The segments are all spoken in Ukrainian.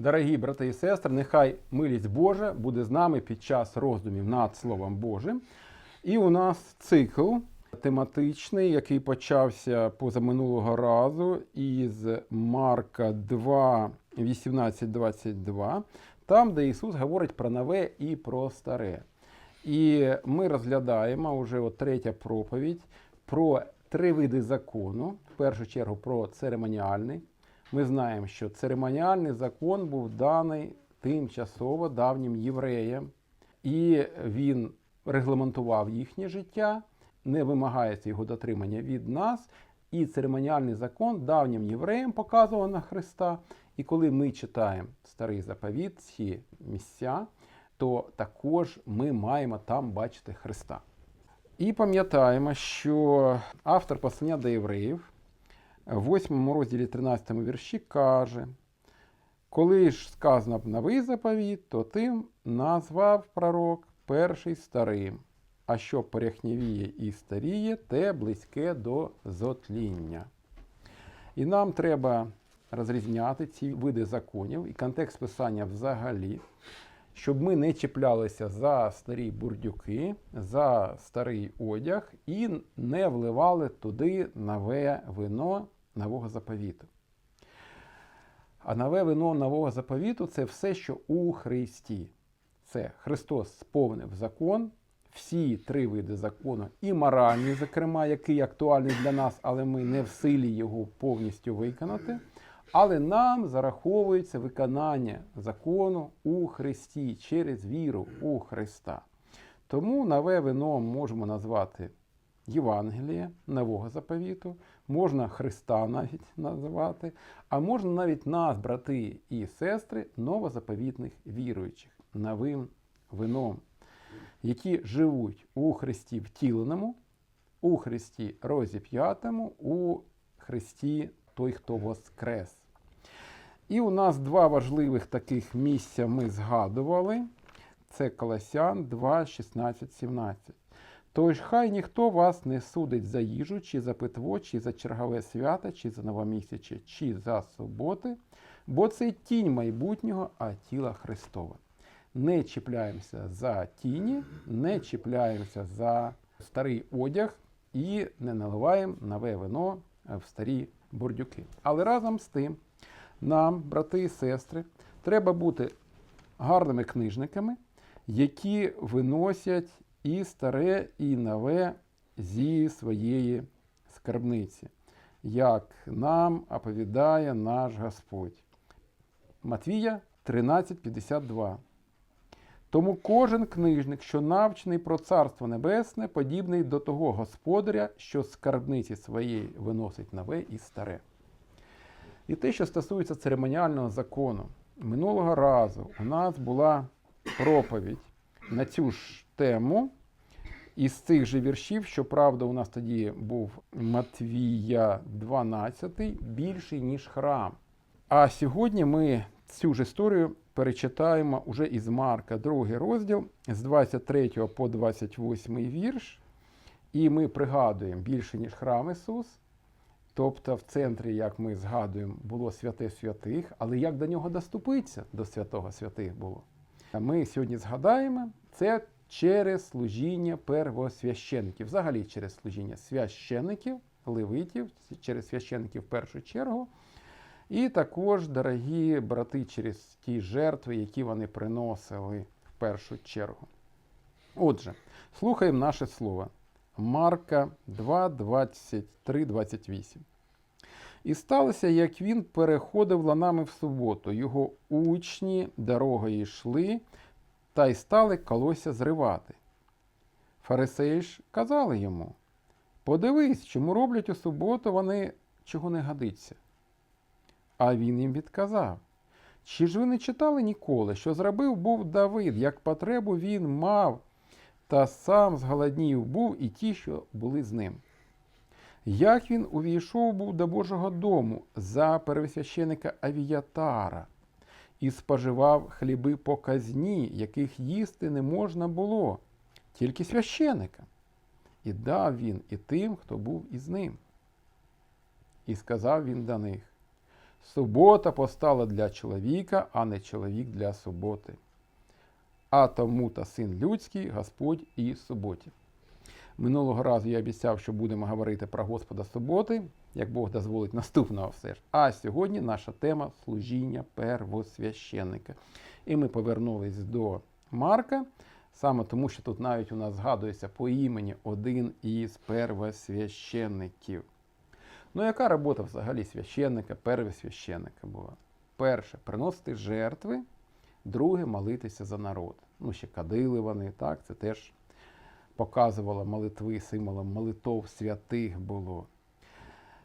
Дорогі брати і сестри, нехай милість Божа буде з нами під час роздумів над Словом Божим. І у нас цикл тематичний, який почався позаминулого разу із Марка 2, 18, 22, там, де Ісус говорить про нове і про старе. І ми розглядаємо вже от третя проповідь про три види закону. В першу чергу про церемоніальний. Ми знаємо, що церемоніальний закон був даний тимчасово давнім євреям, і він регламентував їхнє життя, не вимагається його дотримання від нас. І церемоніальний закон давнім євреям показував на Христа. І коли ми читаємо старий заповіт, ці місця, то також ми маємо там бачити Христа. І пам'ятаємо, що автор послання до євреїв в 8 розділі 13 вірші каже: коли ж сказано новий заповіт, то тим назвав пророк перший старим, а що поряхнівіє і старіє, те близьке до зотління. І нам треба розрізняти ці види законів і контекст писання взагалі, щоб ми не чіплялися за старі бурдюки, за старий одяг і не вливали туди нове вино нового заповіту. А нове вино нового заповіту це все, що у Христі. Це Христос сповнив закон, всі три види закону, і моральний, зокрема, який актуальний для нас, але ми не в силі його повністю виконати. Але нам зараховується виконання закону у Христі через віру у Христа. Тому нове вино можемо назвати Євангеліє Нового заповіту, можна Христа навіть називати, а можна навіть нас, брати і сестри, новозаповітних віруючих, новим вином, які живуть у Христі втіленому, у Христі розіп'ятому, у Христі той, хто воскрес. І у нас два важливих таких місця ми згадували. Це Колосян 2, 16, 17. Тож хай ніхто вас не судить за їжу, чи за питво, чи за чергове свято, чи за новомісяче, чи за суботи, бо це тінь майбутнього, а тіла Христова. Не чіпляємося за тіні, не чіпляємося за старий одяг і не наливаємо нове вино в старі бурдюки. Але разом з тим, нам, брати і сестри, треба бути гарними книжниками, які виносять і старе, і нове зі своєї скарбниці, як нам оповідає наш Господь. Матвія 13:52. Тому кожен книжник, що навчений про Царство Небесне, подібний до того господаря, що скарбниці своєї виносить нове і старе. І те, що стосується церемоніального закону, минулого разу у нас була проповідь на цю ж тему із цих же віршів, щоправда, у нас тоді був Матвія 12, більший, ніж храм. А сьогодні ми цю ж історію перечитаємо уже із Марка, другий розділ, з 23 по 28 вірш. І ми пригадуємо більше, ніж храм Ісус. Тобто в центрі, як ми згадуємо, було святе святих, але як до нього доступитися до святого святих було? Ми сьогодні згадаємо це через служіння первосвящеників, взагалі через служіння священиків, левитів, через священиків в першу чергу. І також, дорогі брати, через ті жертви, які вони приносили в першу чергу. Отже, слухаємо наше слово. Марка 2, 23, 28. І сталося, як він переходив ланами в суботу. Його учні дорогою йшли, та й стали колося зривати. Фарисеї ж казали йому: Подивись, чому роблять у суботу вони чого не годиться. А він їм відказав: Чи ж ви не читали ніколи, що зробив був Давид, як потребу він мав, та сам зголоднів був і ті, що були з ним? Як він увійшов був до Божого дому за первосвященика Авіятара і споживав хліби по казні, яких їсти не можна було, тільки священика. І дав він і тим, хто був із ним. І сказав він до них: Субота постала для чоловіка, а не чоловік для суботи. А тому та син людський, Господь і суботі. Минулого разу я обіцяв, що будемо говорити про Господа суботи, як Бог дозволить наступного все ж. А сьогодні наша тема служіння первосвященника. І ми повернулись до Марка, саме тому, що тут навіть у нас згадується по імені один із первосвященників. Ну, яка робота взагалі священника, первосвященника була? Перше приносити жертви, друге молитися за народ. Ну, ще кадили вони, так, це теж показувало молитви, символом молитов святих було.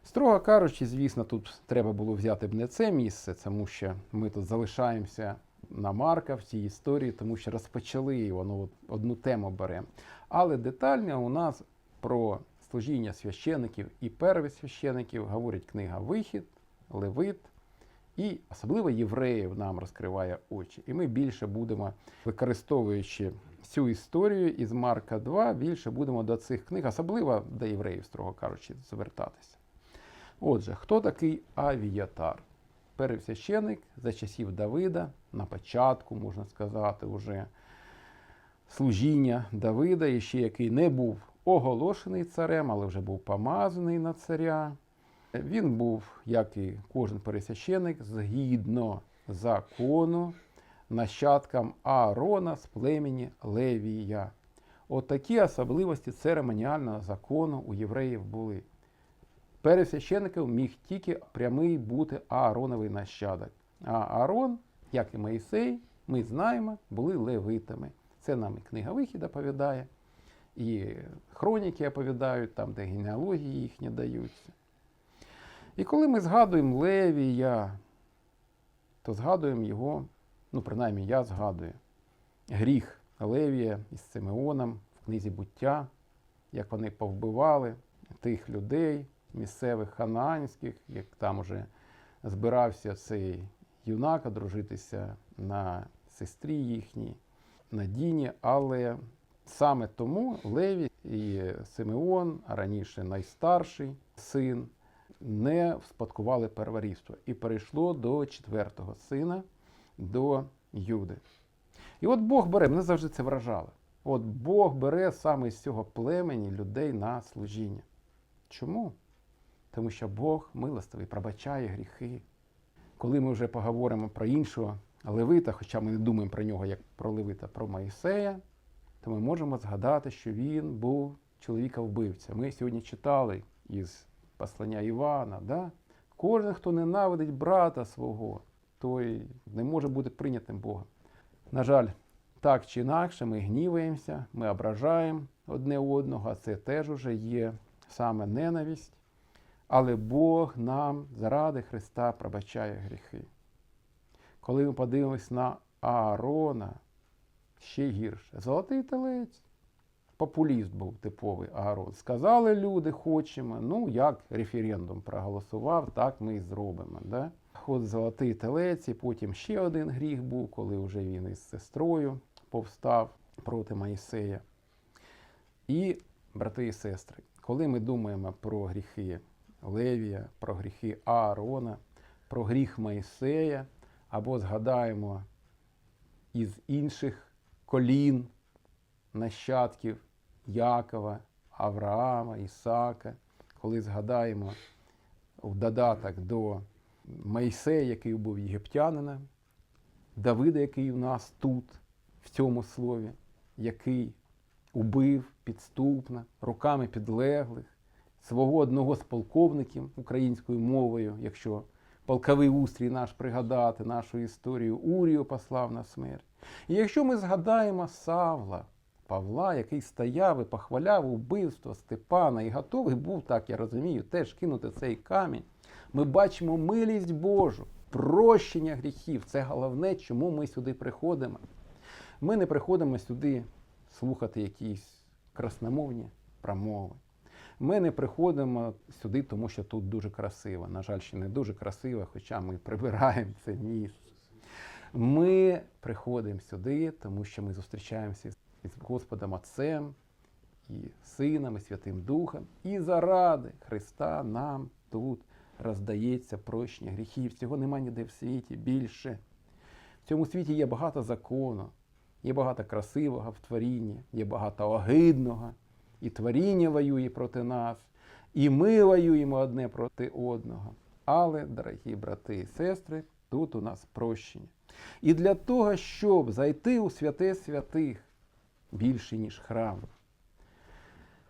Строго кажучи, звісно, тут треба було взяти б не це місце, тому що ми тут залишаємося на Марка в цій історії, тому що розпочали його, ну, одну тему беремо. Але детально у нас про служіння священиків і первосвящеників говорить книга Вихід, Левит і особливо євреїв нам розкриває очі. І ми більше будемо, використовуючи цю історію із Марка 2, більше будемо до цих книг, особливо до євреїв, строго кажучи, звертатися. Отже, хто такий Авіатар? Первосвященик за часів Давида, на початку, можна сказати, уже служіння Давида, і ще який не був оголошений царем, але вже був помазаний на царя. Він був, як і кожен пересвященик, згідно закону, нащадком Аарона з племені Левія. Отакі особливості церемоніального закону у євреїв були. Пересвященником міг тільки прямий бути Аароновий нащадок. А Аарон, як і Моїсей, ми знаємо, були левитами. Це нам і книга Вихід оповідає, і хроніки оповідають, там, де генеалогії їхні даються. І коли ми згадуємо Левія, то згадуємо його, ну, принаймні я згадую, гріх Левія із Симеоном в книзі буття, як вони повбивали тих людей місцевих ханаанських, як там уже збирався цей юнак одружитися на сестрі їхній, на Діні, але саме тому Леві і Симеон, а раніше найстарший син, не вспадкували перворівство і перейшло до четвертого сина, до Юди. І от Бог бере, мене завжди це вражало. От Бог бере саме з цього племені людей на служіння. Чому? Тому що Бог милостивий, пробачає гріхи. Коли ми вже поговоримо про іншого Левита, хоча ми не думаємо про нього як про Левита, про Моїсея, то ми можемо згадати, що він був чоловіка-вбивця. Ми сьогодні читали із послання Івана. Да? Кожен, хто ненавидить брата свого, той не може бути прийнятим Богом. На жаль, так чи інакше, ми гніваємося, ми ображаємо одне одного, а це теж уже є саме ненависть. Але Бог нам заради Христа пробачає гріхи. Коли ми подивимось на Аарона, ще гірше. Золотий телець. Популіст був типовий Аарон. Сказали люди, хочемо. Ну, як референдум проголосував, так ми і зробимо. Да? От золотий телець, і потім ще один гріх був, коли вже він із сестрою повстав проти Моїсея. І, брати і сестри, коли ми думаємо про гріхи Левія, про гріхи Аарона, про гріх Моїсея, або згадаємо із інших колін нащадків Якова, Авраама, Ісака, коли згадаємо в додаток до Моїсея, який був єгиптянином, Давида, який у нас тут, в цьому слові, який убив підступно руками підлеглих свого одного з полковників українською мовою, якщо полковий устрій наш пригадати, нашу історію, Урію послав на смерть. І якщо ми згадаємо Савла, Павла, який стояв і похваляв убивство Степана і готовий був, так я розумію, теж кинути цей камінь, ми бачимо милість Божу, прощення гріхів. Це головне, чому ми сюди приходимо. Ми не приходимо сюди слухати якісь красномовні промови. Ми не приходимо сюди, тому що тут дуже красиво. На жаль, ще не дуже красиво, хоча ми прибираємо це місце. Ми приходимо сюди, тому що ми зустрічаємося з Господом Отцем і Сином, і Святим Духом. І заради Христа нам тут роздається прощення гріхів. Цього нема ніде в світі більше. В цьому світі є багато закону, є багато красивого в творінні, є багато огидного, і творіння воює проти нас, і ми воюємо одне проти одного. Але, дорогі брати і сестри, тут у нас прощення. І для того, щоб зайти у святе святих більше, ніж храм,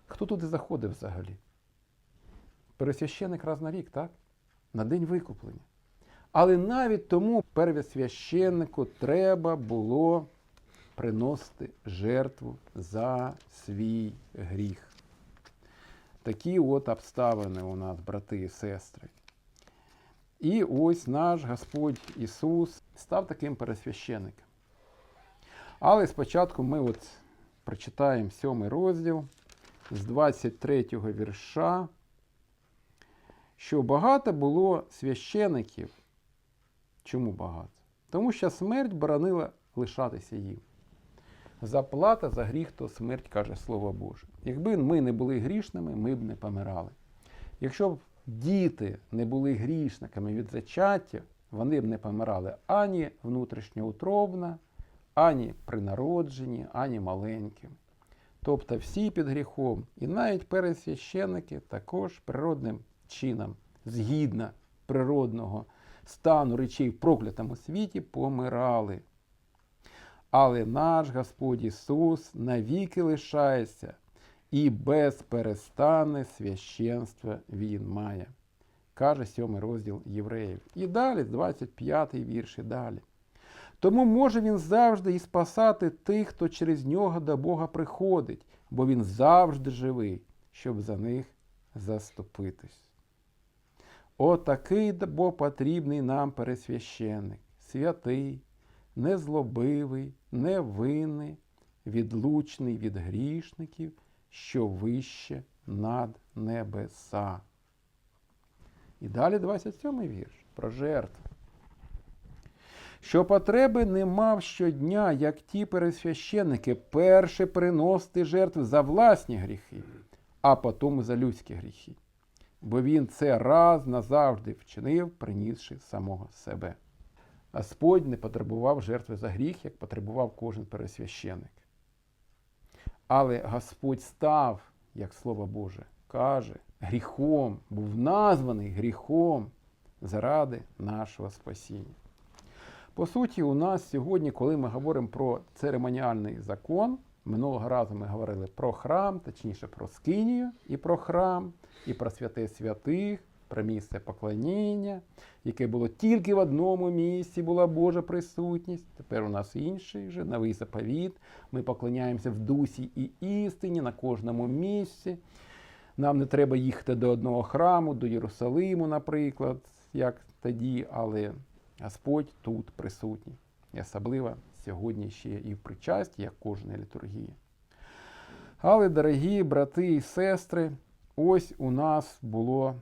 хто туди заходив взагалі? Пересвященик раз на рік, так? На день викуплення. Але навіть тому первосвященнику треба було приносити жертву за свій гріх. Такі от обставини у нас, брати і сестри. І ось наш Господь Ісус став таким пересвященником. Але спочатку ми от прочитаємо сьомий розділ з 23 вірша, що багато було священиків. Чому багато? Тому що смерть боронила лишатися їм. Заплата за гріх то смерть, каже Слово Боже. Якби ми не були грішними, ми б не помирали. Якщо б діти не були грішниками від зачаття, вони б не помирали ані внутрішньоутробно, ані при народженні, ані маленьким. Тобто всі під гріхом, і навіть пересвященники також природним чином, згідно природного стану речей в проклятому світі, помирали. Але наш Господь Ісус навіки лишається і безперестанне священство Він має, каже сьомий розділ Євреїв. І далі, 25 вірш і далі. Тому може він завжди і спасати тих, хто через нього до Бога приходить, бо він завжди живий, щоб за них заступитись. Отакий бо потрібний нам пересвященник, святий, незлобивий, невинний, відлучний від грішників, що вище над небеса. І далі 27 вірш про жертву. Що потреби не мав щодня, як ті пересвященники, перше приносити жертви за власні гріхи, а потім за людські гріхи. Бо він це раз назавжди вчинив, принісши самого себе. Господь не потребував жертви за гріх, як потребував кожен пересвященик. Але Господь став, як Слово Боже, каже, гріхом, був названий гріхом заради нашого спасіння. По суті, у нас сьогодні, коли ми говоримо про церемоніальний закон, минулого разу ми говорили про храм, точніше про скинію і про храм, і про святе святих, про місце поклоніння, яке було тільки в одному місці, була Божа присутність. Тепер у нас інший вже новий заповіт. Ми поклоняємося в дусі і істині на кожному місці. Нам не треба їхати до одного храму, до Єрусалиму, наприклад, як тоді, але Господь тут присутній. І особливо сьогодні ще і в причасті, як кожна літургія. Але, дорогі брати і сестри, ось у нас була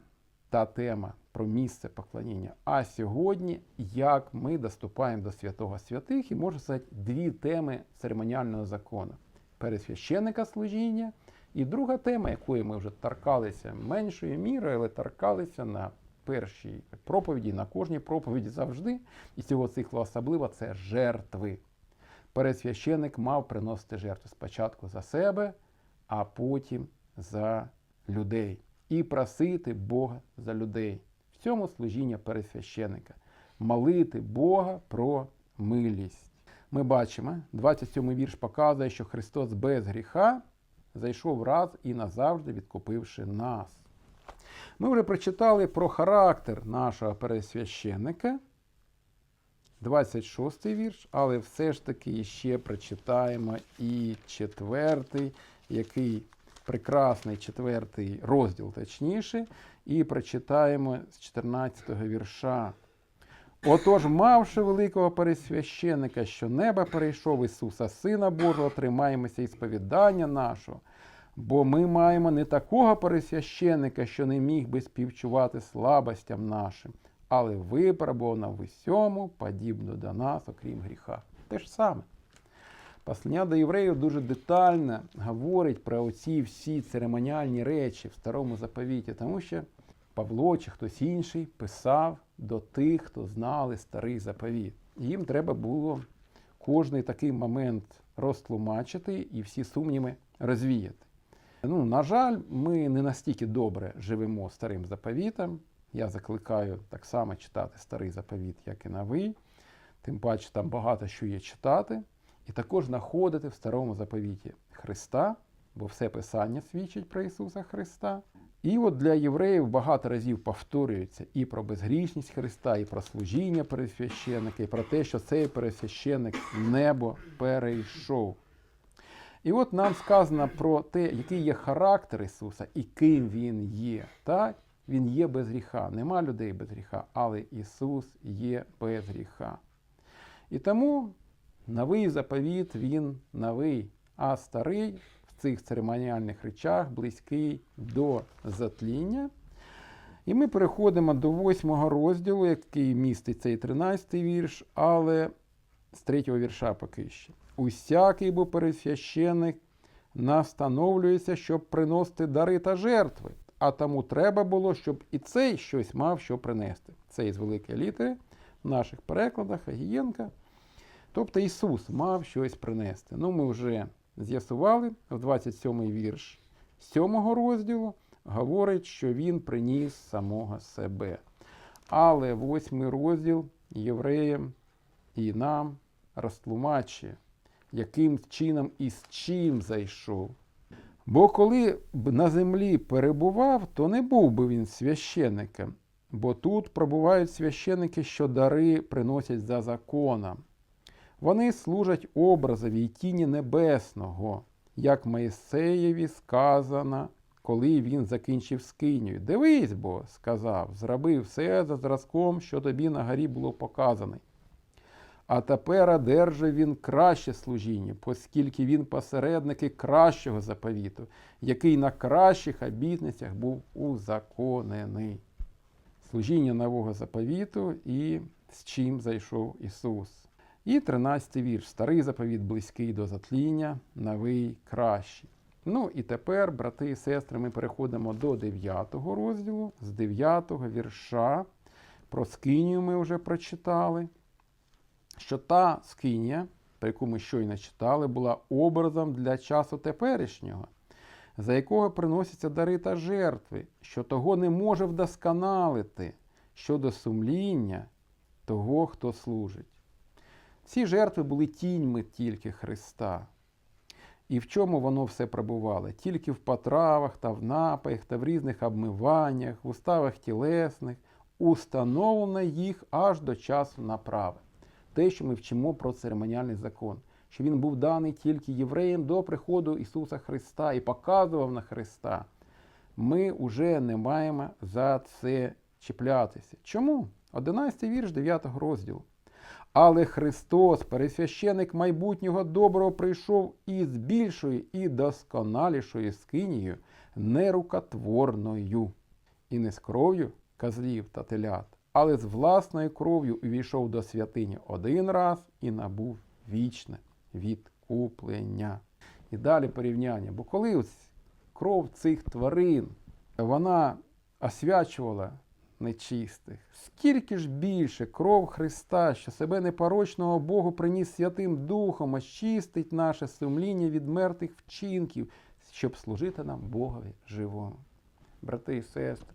та тема про місце поклоніння. А сьогодні, як ми доступаємо до святого святих, і можна сказати, дві теми церемоніального закону: пересвященника служіння, і друга тема, якої ми вже торкалися меншою мірою, але торкалися на першій проповіді, на кожній проповіді завжди, і цього циклу особливо це жертви. Пересвященик мав приносити жертву спочатку за себе, а потім за людей. І просити Бога за людей. В цьому служіння пересвященика. Молити Бога про милість. Ми бачимо, 27 вірш показує, що Христос без гріха зайшов раз і назавжди відкупивши нас. Ми вже прочитали про характер нашого пересвященника, 26 вірш, але все ж таки ще прочитаємо і четвертий, який прекрасний четвертий розділ, точніше, і прочитаємо з 14 вірша. Отож, мавши великого пересвященика, що неба перейшов Ісуса, Сина Божого, тримаємося і сповідання нашого. Бо ми маємо не такого пересвященика, що не міг би співчувати слабостям нашим, але випробувано в усьому, подібно до нас, окрім гріха. Те ж саме. Послання до євреїв дуже детально говорить про оці всі церемоніальні речі в старому заповіті, тому що Павло чи хтось інший писав до тих, хто знали старий заповіт. Їм треба було кожний такий момент розтлумачити і всі сумніви розвіяти. Ну, на жаль, ми не настільки добре живемо старим заповітом. Я закликаю так само читати старий заповіт, як і новий. Тим паче там багато що є читати, і також знаходити в старому заповіті Христа, бо все Писання свідчить про Ісуса Христа. І от для євреїв багато разів повторюється і про безгрішність Христа, і про служіння пересвященника, і про те, що цей пересвященник небо перейшов. І от нам сказано про те, який є характер Ісуса і ким Він є. Так? Він є без гріха. Нема людей без гріха, але Ісус є без гріха. І тому новий заповіт Він новий, а старий в цих церемоніальних речах близький до затління. І ми переходимо до восьмого розділу, який містить цей 13 вірш, але з третього вірша поки ще. Усякий бо пересвященик настановлюється, щоб приносити дари та жертви. А тому треба було, щоб і цей щось мав що принести. Це із великої літери в наших перекладах Агієнка. Тобто Ісус мав щось принести. Ну, ми вже з'ясували в 27-й вірш 7 розділу, говорить, що Він приніс самого себе. Але восьмий розділ євреям і нам розтлумачує, яким чином і з чим зайшов. Бо коли б на землі перебував, то не був би він священником, бо тут пробувають священники, що дари приносять за законом. Вони служать образові й тіні небесного, як Моїсеєві сказано, коли він закінчив скиню. Дивись, бо, сказав, зроби все за зразком, що тобі на горі було показано. А тепер одержав він краще служіння, оскільки він посередники кращого заповіту, який на кращих обітницях був узаконений. Служіння нового заповіту і з чим зайшов Ісус. І 13 вірш. Старий заповіт близький до затління, новий кращий. Ну і тепер, брати і сестри, ми переходимо до 9 розділу. З 9 вірша про скинію ми вже прочитали що та скинія, про яку ми щойно читали, була образом для часу теперішнього, за якого приносяться дари та жертви, що того не може вдосконалити щодо сумління того, хто служить. Ці жертви були тіньми тільки Христа. І в чому воно все пробувало? Тільки в потравах та в напаях та в різних обмиваннях, в уставах тілесних, установлено їх аж до часу направи те, що ми вчимо про церемоніальний закон, що він був даний тільки євреям до приходу Ісуса Христа і показував на Христа. Ми вже не маємо за це чіплятися. Чому? 11 вірш 9 розділу. Але Христос, пересвященик майбутнього доброго, прийшов із більшою і досконалішою скинією, нерукотворною, і не з кров'ю козлів та телят, але з власною кров'ю увійшов до святині один раз і набув вічне відкуплення. І далі порівняння. Бо коли ось кров цих тварин вона освячувала нечистих, скільки ж більше кров Христа, що себе непорочного Богу приніс Святим Духом, очистить наше сумління від мертвих вчинків, щоб служити нам Богові живому. Брати і сестри.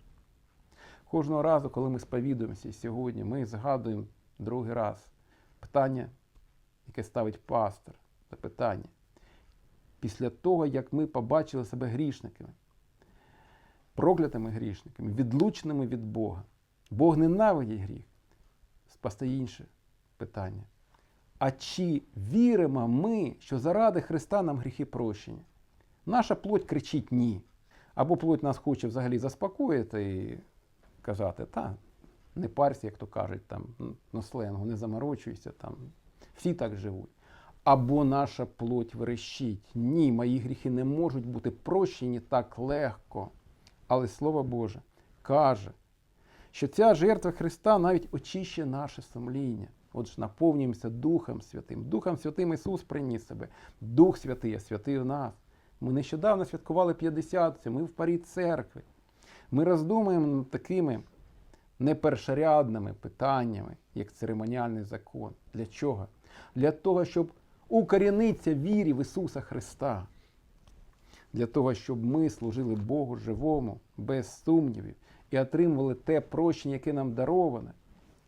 Кожного разу, коли ми сповідуємося сьогодні, ми згадуємо другий раз питання, яке ставить пастор, запитання. Після того, як ми побачили себе грішниками, проклятими грішниками, відлученими від Бога. Бог ненавидить гріх. Спастає інше питання. А чи віримо ми, що заради Христа нам гріхи прощені? Наша плоть кричить ні. Або плоть нас хоче взагалі заспокоїти і казати, та, не парся, як то кажуть, там, на сленгу, не заморочуйся, там, всі так живуть. Або наша плоть верещить. Ні, мої гріхи не можуть бути прощені так легко. Але Слово Боже каже, що ця жертва Христа навіть очищує наше сумління. Отже, наповнюємося Духом Святим. Духом Святим Ісус приніс себе. Дух Святий, а святий в нас. Ми нещодавно святкували 50 ми в парі церкви. Ми роздумуємо над такими непершорядними питаннями, як церемоніальний закон. Для чого? Для того, щоб укорінитися вірі в Ісуса Христа. Для того, щоб ми служили Богу живому, без сумнівів, і отримували те прощення, яке нам дароване,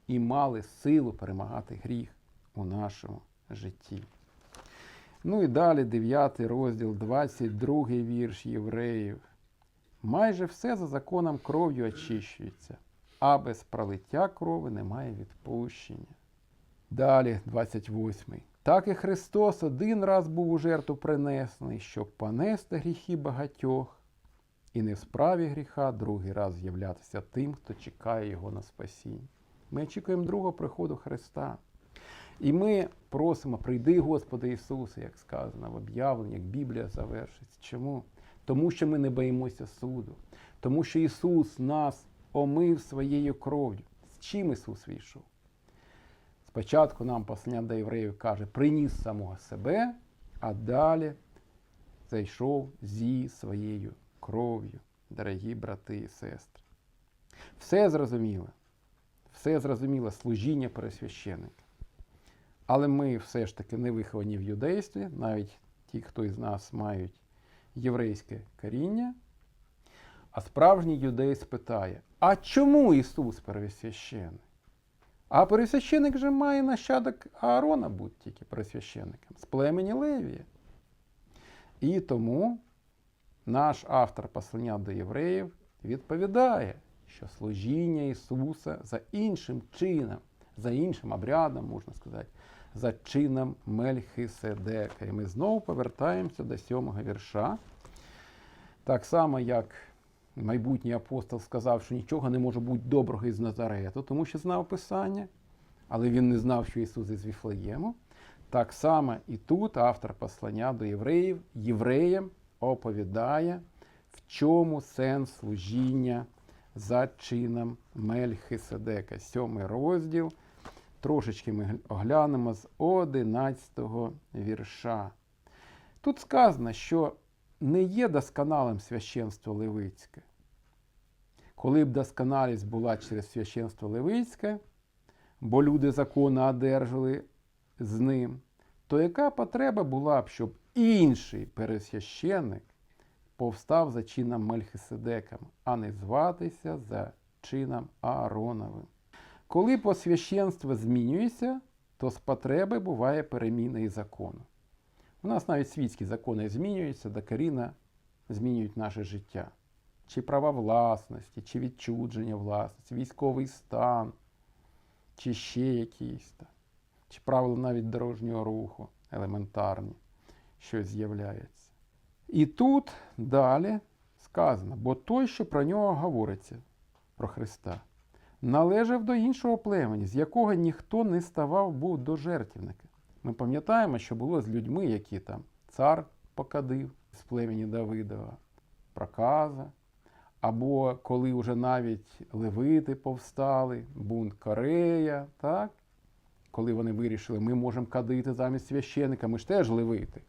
і мали силу перемагати гріх у нашому житті. Ну і далі 9 розділ, 22 вірш євреїв. Майже все за законом кров'ю очищується, а без пролиття крови немає відпущення. Далі, 28. Так і Христос один раз був у жертву принесений, щоб понести гріхи багатьох, і не в справі гріха другий раз з'являтися тим, хто чекає Його на спасіння. Ми очікуємо другого приходу Христа. І ми просимо, прийди, Господи Ісусе, як сказано в об'явленні, як Біблія завершиться. Чому? Тому що ми не боїмося суду, тому що Ісус нас омив своєю кров'ю. З чим Ісус війшов? Спочатку нам послання до євреїв каже, приніс самого себе, а далі зайшов зі своєю кров'ю, дорогі брати і сестри. Все зрозуміло, все зрозуміло служіння пересвященника. Але ми все ж таки не виховані в юдействі, навіть ті, хто із нас мають єврейське коріння. А справжній юдей спитає: а чому Ісус пересвящений? А пересвященик же має нащадок Аарона бути тільки пересвященником з племені Левія. І тому наш автор послання до євреїв відповідає, що служіння Ісуса за іншим чином, за іншим обрядом, можна сказати, за чином Мельхиседека. І ми знову повертаємося до сьомого вірша. Так само, як майбутній апостол сказав, що нічого не може бути доброго із Назарету, тому що знав Писання, але він не знав, що Ісус із Віфлеєму. Так само і тут автор послання до євреїв, євреям оповідає, в чому сенс служіння за чином Мельхиседека. Сьомий розділ. Трошечки ми оглянемо з 11 вірша. Тут сказано, що не є досконалим священство Левицьке. Коли б досконалість була через священство Левицьке, бо люди закону одержали з ним, то яка потреба була б, щоб інший пересвященник повстав за чином Мельхиседеком, а не зватися за чином Аароновим? Коли посвященство змінюється, то з потреби буває переміна і закону. У нас навіть світські закони змінюються, докорінно змінюють наше життя. Чи права власності, чи відчудження власності, військовий стан, чи ще якісь, там, чи правила навіть дорожнього руху, елементарні, що з'являється. І тут далі сказано, бо той, що про нього говориться, про Христа, належав до іншого племені, з якого ніхто не ставав був до жертівника. Ми пам'ятаємо, що було з людьми, які там цар покадив з племені Давидова, проказа, або коли вже навіть левити повстали, бунт Корея, так? коли вони вирішили, ми можемо кадити замість священика, ми ж теж левити.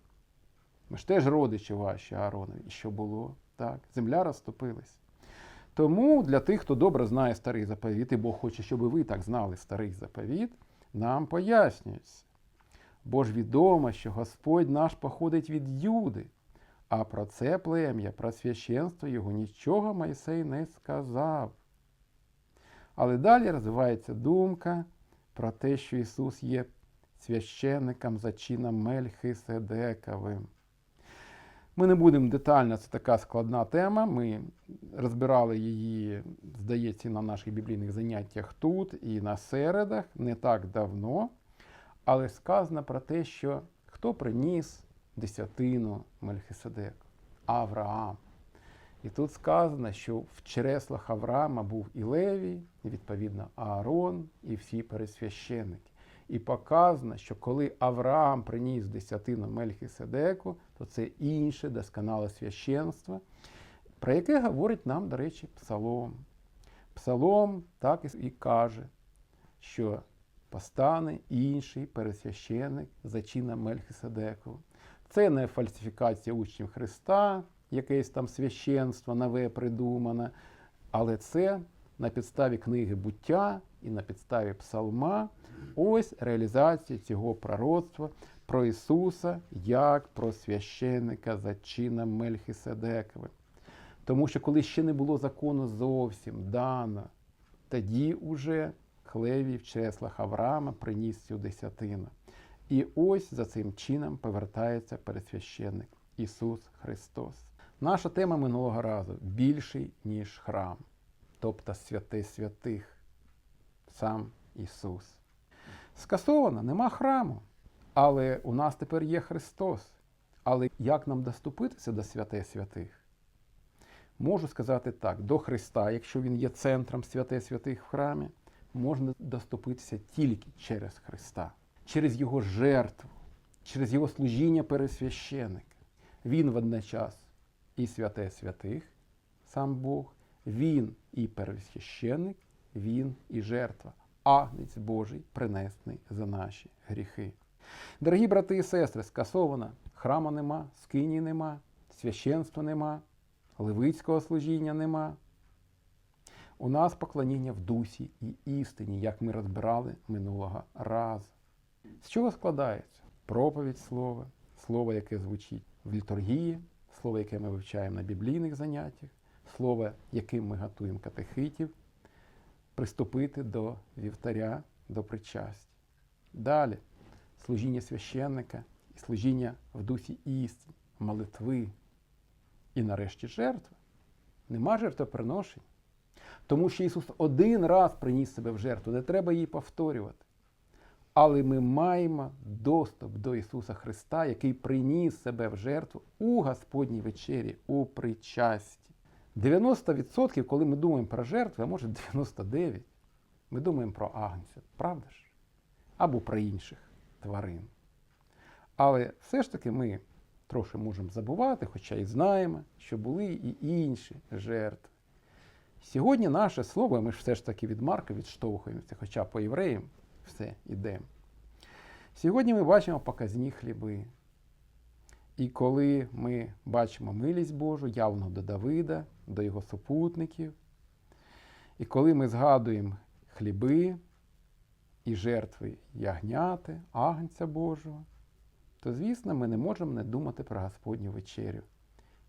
Ми ж теж родичі ваші Ааронові. І що було? Так, земля розступилась. Тому для тих, хто добре знає старий заповіт, і Бог хоче, щоб ви так знали старий заповіт, нам пояснюється. Бо ж відомо, що Господь наш походить від Юди, а про це плем'я, про священство його нічого Майсей не сказав. Але далі розвивається думка про те, що Ісус є священником за чином Мельхиседековим. Ми не будемо детально, це така складна тема. Ми розбирали її, здається, на наших біблійних заняттях тут і на середах не так давно. Але сказано про те, що хто приніс десятину Мельхиседеку? Авраам. І тут сказано, що в чреслах Авраама був і Левій, і відповідно Аарон, і всі пересвященники. І показано, що коли Авраам приніс десятину Мельхиседеку, то це інше досконале священство, про яке говорить нам, до речі, Псалом. Псалом так і каже, що постане інший пересвященик за чином Мельхиседеку. Це не фальсифікація учнів Христа, якесь там священство нове придумане, Але це на підставі книги буття і на підставі псалма. Ось реалізація цього пророцтва про Ісуса як про священника за чином Мельхиседековим. Тому що коли ще не було закону зовсім дано, тоді уже Хлевій в чреслах Авраама приніс цю десятину. І ось за цим чином повертається пересвященник Ісус Христос. Наша тема минулого разу більший, ніж храм, тобто святе святих, сам Ісус. Скасовано, нема храму, але у нас тепер є Христос. Але як нам доступитися до святе святих? Можу сказати так: до Христа, якщо Він є центром святе святих в храмі, можна доступитися тільки через Христа, через Його жертву, через Його служіння пересвященника. Він водночас і святе святих, сам Бог, Він і пересвященник, Він і жертва, агнець Божий, принесений за наші гріхи. Дорогі брати і сестри, скасовано, храма нема, скині нема, священства нема, левицького служіння нема. У нас поклоніння в дусі і істині, як ми розбирали минулого разу. З чого складається? Проповідь слова, слово, яке звучить в літургії, слово, яке ми вивчаємо на біблійних заняттях, слово, яким ми готуємо катехитів, приступити до вівтаря, до причастя. Далі служіння священника і служіння в дусі істин, молитви. І нарешті жертва. Нема жертвоприношень. Тому що Ісус один раз приніс себе в жертву, не треба її повторювати. Але ми маємо доступ до Ісуса Христа, який приніс себе в жертву у Господній вечері, у причасті. 90%, коли ми думаємо про жертви, а може 99%, ми думаємо про агнця, правда ж? Або про інших тварин. Але все ж таки ми трохи можемо забувати, хоча і знаємо, що були і інші жертви. Сьогодні наше слово, ми ж все ж таки від Марка відштовхуємося, хоча по євреям все йдемо. Сьогодні ми бачимо показні хліби. І коли ми бачимо милість Божу, явно до Давида, до його супутників, і коли ми згадуємо хліби і жертви ягняти, агнця Божого, то, звісно, ми не можемо не думати про Господню вечерю,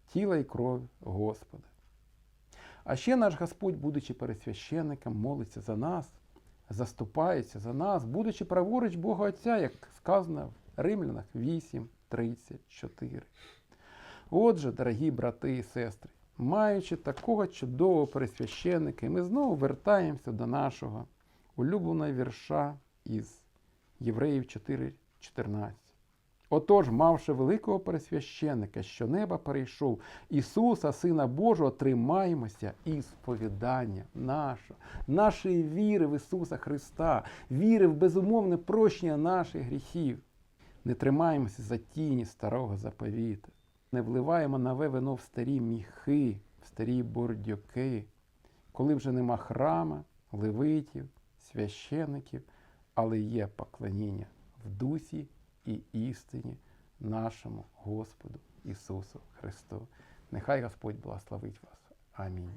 тіла і кров Господа. А ще наш Господь, будучи пересвященником, молиться за нас, заступається за нас, будучи праворуч Бога Отця, як сказано в Римлянах 8.34. Отже, дорогі брати і сестри, маючи такого чудового присвященника, ми знову вертаємося до нашого улюбленого вірша із Євреїв 4.14. Отож, мавши великого пересвященника, що неба перейшов, Ісуса, Сина Божого, тримаємося і сповідання нашого, нашої віри в Ісуса Христа, віри в безумовне прощення наших гріхів. Не тримаємося за тіні старого заповіта, не вливаємо нове вино в старі міхи, в старі бордюки, коли вже нема храма, левитів, священиків, але є поклоніння в дусі і істині нашому Господу Ісусу Христу. Нехай Господь благословить вас. Амінь.